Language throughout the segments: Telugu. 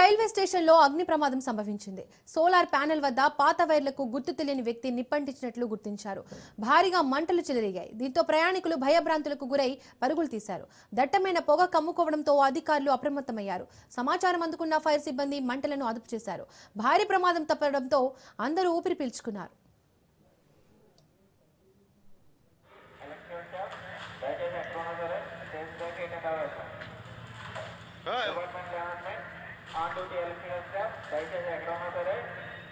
రైల్వే స్టేషన్లో అగ్ని ప్రమాదం సంభవించింది. సోలార్ ప్యానెల్ వద్ద పాత వైర్లకు గుర్తు తెలియని వ్యక్తి నిప్పంటించినట్లు గుర్తించారు. భారీగా మంటలు చెలరేగాయి. దీంతో ప్రయాణికులు భయభ్రాంతులకు గురై పరుగులు తీశారు. దట్టమైన పొగ కమ్ముకోవడంతో అధికారులు అప్రమత్తమయ్యారు. సమాచారం అందుకున్న ఫైర్ సిబ్బంది మంటలను అదుపు చేశారు భారీ ప్రమాదం తప్పడంతో అందరూ ఊపిరి పీల్చుకున్నారు. ఆన్ డ్యూటీ ఎలక్ట్రికల్ స్టాఫ్ దయచేసి ఎక్కడ ఉన్నా సరే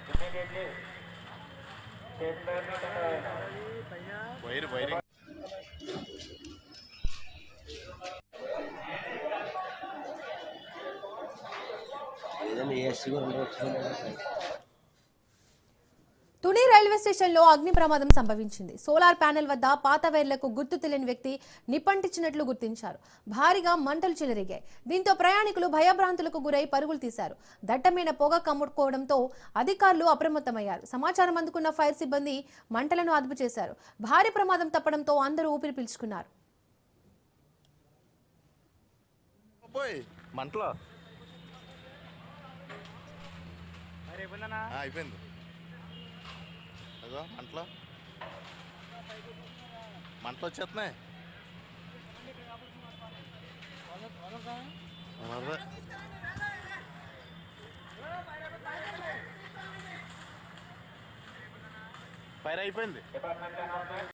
ఇమీడియట్లీ సేఫ్ బ్యాంక్ అటెండ్ అవ్వాలి వైర్ వైరింగ్ ఏదైనా ఏసీ కూడా ఉండవచ్చు తుని రైల్వే స్టేషన్లో అగ్ని ప్రమాదం సంభవించింది. సోలార్ ప్యానెల్ వద్ద పాత వైర్లకు గుర్తు తెలియని వ్యక్తి నిప్పంటించినట్లు గుర్తించారు. భారీగా మంటలు చెలరేగాయి. దీంతో ప్రయాణికులు భయభ్రాంతులకు గురై పరుగులు తీశారు. దట్టమైన పొగ కమ్ముకోవడంతో అధికారులు అప్రమత్తమయ్యారు. సమాచారం అందుకున్న ఫైర్ సిబ్బంది మంటలను అదుపు చేశారు. భారీ ప్రమాదం తప్పడంతో అందరూ ఊపిరి పీల్చుకున్నారు. అయిపోయింది. అదో మంటలో. మంటలు వచ్చేస్తున్నాయి. ఫైర్ అయిపోయింది.